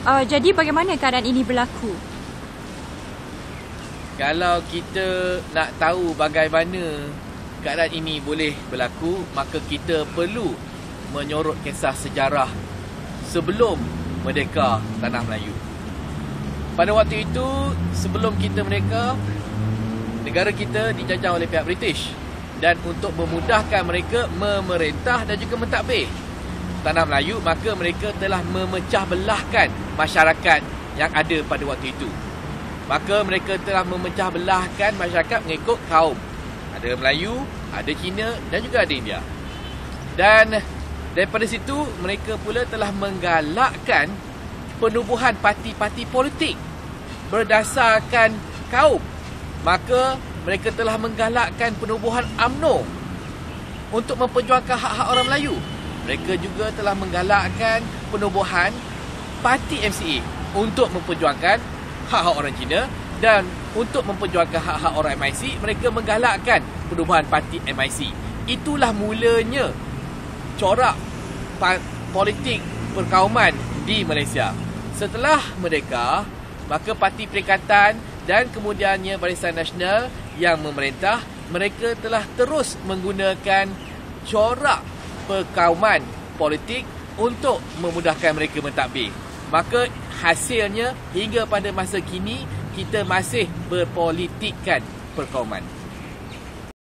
Uh, jadi bagaimana keadaan ini berlaku? Kalau kita nak tahu bagaimana keadaan ini boleh berlaku, maka kita perlu menyorot kisah sejarah sebelum merdeka tanah Melayu. Pada waktu itu, sebelum kita merdeka, negara kita dijajah oleh pihak British dan untuk memudahkan mereka memerintah dan juga mentadbir tanah Melayu, maka mereka telah memecah belahkan masyarakat yang ada pada waktu itu. Maka mereka telah memecah belahkan masyarakat mengikut kaum. Ada Melayu, ada Cina dan juga ada India. Dan daripada situ mereka pula telah menggalakkan penubuhan parti-parti politik berdasarkan kaum. Maka mereka telah menggalakkan penubuhan AMNO untuk memperjuangkan hak-hak orang Melayu. Mereka juga telah menggalakkan penubuhan parti MCA untuk memperjuangkan hak-hak orang Cina dan untuk memperjuangkan hak-hak orang MIC, mereka menggalakkan perubahan parti MIC. Itulah mulanya corak politik perkauman di Malaysia. Setelah merdeka, maka parti perikatan dan kemudiannya Barisan Nasional yang memerintah, mereka telah terus menggunakan corak perkauman politik untuk memudahkan mereka mentadbir. Maka hasilnya hingga pada masa kini kita masih berpolitikkan perkauman.